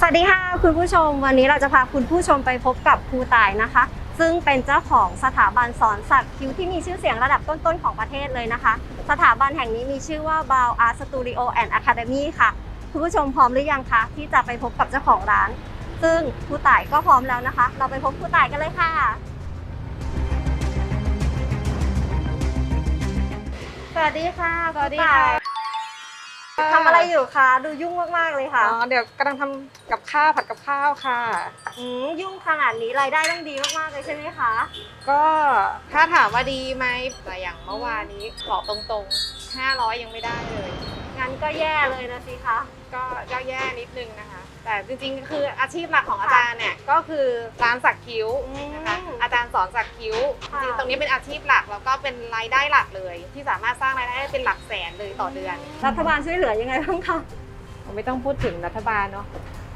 สวัสดีค่ะคุณผู้ชม วันนี้เราจะพาคุณผู้ชมไปพบกับครูต่ายนะคะ ซึ่งเป็นเจ้าของสถาบันสอนสักคิ้วที่มีชื่อเสียงระดับต้นๆของประเทศเลยนะคะ สถาบันแห่งนี้มีชื่อว่า b a o Art Studio and Academy ค่ะ คุณผู้ชมพร้อมหรือยังคะที่จะไปพบกับเจ้าของร้าน ซึ่งครูต่ายก็พร้อมแล้วนะคะ เราไปพบครูต่ายกันเลยค่ะ สวัสดีค่ะสวัสดีค่ะครูต่าย ทำอะไรอยู่คะ ดูยุ่งมากๆเลยค่ะ อ๋อ เดี๋ยวกำลังทำกับข้าวผัดกับข้าวค่ะ อืมยุ่งขนาดนี้รายได้ต้องดีมากๆเลยใช่ไหมคะ ก็ถ้าถามว่าดีไหมแต่อย่างเมื่อวานนี้บอกตรงๆ 500 ยังไม่ได้เลย งั้นก็แย่เลยนะสิคะ ก็ก็แย่นิดนึงนะคะ แต่จริงๆ คืออาชีพหลักของอาจารย์เนี่ยก็คือร้านสักคิ้วนะคะอืมอาจารย์สอนสักคิ้วค่ะจริงๆตรงนี้เป็นอาชีพหลักแล้วก็เป็นรายได้หลักเลย ที่สามารถสร้างรายได้ได้เป็นหลักแสนเลยต่อเดือน รัฐบาลช่วยเหลือยังไงบ้างคะไม่ต้องพูดถึงรัฐบาลเนาะ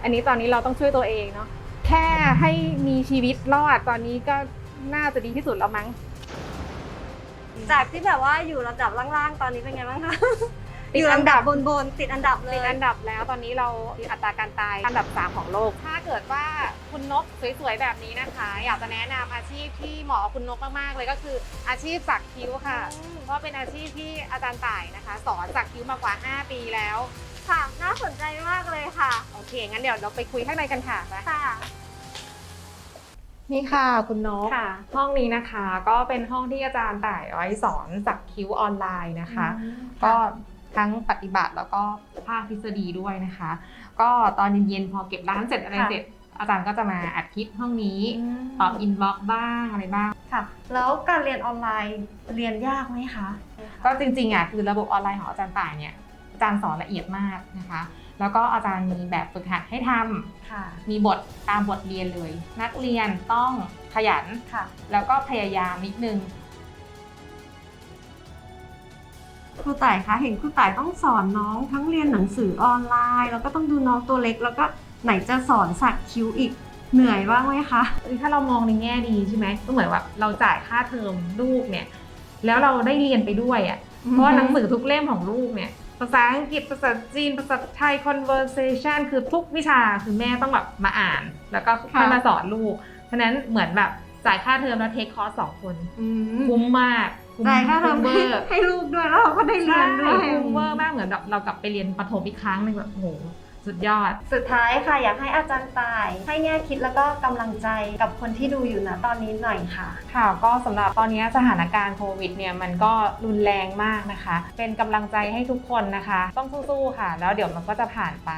อันนี้ตอนนี้เราต้องช่วยตัวเองเนาะแค่ให้มีชีวิตรอดตอนนี้ก็น่าจะดีที่สุดแล้วมั้งจากที่แบบว่าอยู่ระดับล่างๆ ตอนนี้เป็นไงบ้างคะ ติดอยู่อัอันนดัดับบบนๆติดอันดับเลติย ดอันดับแล้วตอนนี้เราอัตราการตายอันดับ 3 ของโลก ถ้าเกิดว่าคุณนกสวยๆแบบนี้นะคะ อยากจะแนะนำอาชีพที่เหมาะกับคุณนกมากๆเลยก็คืออาชีพสักคิ้วค่ะอืมเพราะเป็นอาชีพที่อาจารย์ต่ายนะคะ สอนสักคิ้วมากว่า 5 ปีแล้ว ค่ะ น่าสนใจมากเลยค่ะ โอเค งั้นเดี๋ยวเราไปคุยข้างในกันค่ะไปค่ะ นี่ค่ะคุณนก ค่ะ ห้องนี้นะคะก็เป็นห้องที่อาจารย์ต่ายไว้สอนสักคิ้วออนไลน์นะคะ ก็ ทั้งปฏิบัติแล้วก็ภาคทฤษฎีด้วยนะคะ ก็ตอนเย็นๆพอเก็บร้านเสร็จอะไรค่ะเสร็จ อาจารย์ก็จะมาอัดคลิปห้องนี้ตอบอินบ็อกบ้างอะไรบ้างค่ะ แล้วการเรียนออนไลน์เรียนยากไหมคะก็จริงๆอะคือระบบออนไลน์ของอาจารย์ต่ายเนี่ยอาจารย์สอนละเอียดมากนะคะ แล้วก็อาจารย์มีแบบฝึกหัดให้ทำค่ะมีบทตามบทเรียนเลย นักเรียนต้องขยันค่ะแล้วก็พยายามนิดนึง ครูต่ายคะเห็นครูต่ายต้องสอนน้องทั้งเรียนหนังสือออนไลน์ แล้วก็ต้องดูน้องตัวเล็ก แล้วก็ไหนจะสอนสักคิ้วอีกเหนื่อยบ้างไหมคะ ถ้าเรามองในแง่ดีใช่ไหมก็เหมือนว่าเราจ่ายค่าเทอมลูกเนี่ย แล้วเราได้เรียนไปด้วยอะเพราะว่าหนังสือทุกเล่มของลูกเนี่ย ภาษาอังกฤษภาษาจีนภาษาไทย conversation คือทุกวิชาคือแม่ต้องแบบมาอ่าน แล้วก็ค่อยมาสอนลูกฉะนั้นเหมือนแบบ จ่ายค่าเทอมแล้วเทคคอร์สสองคน คุ้มมากคุ้มจ่ายค่าเทอมเวให้อร์ให้ลูกด้วยแล้วเราก็ได้เรียนด้วยใช่คุ้มเวอร์มากเหมือนแบบเรากลับไปเรียนประถมอีกครั้งหนึงแบบโอ้โหสุดยอด สุดท้ายค่ะ อยากให้อาจารย์ตาย ให้แง่คิดแล้วก็กำลังใจกับคนที่ดูอยู่นะตอนนี้หน่อยค่ะ ค่ะ ก็สำหรับตอนนี้สถานการณ์โควิดเนี่ยมันก็รุนแรงมากนะคะ เป็นกำลังใจให้ทุกคนนะคะ ต้องสู้ๆค่ะ แล้วเดี๋ยวมันก็จะผ่านไป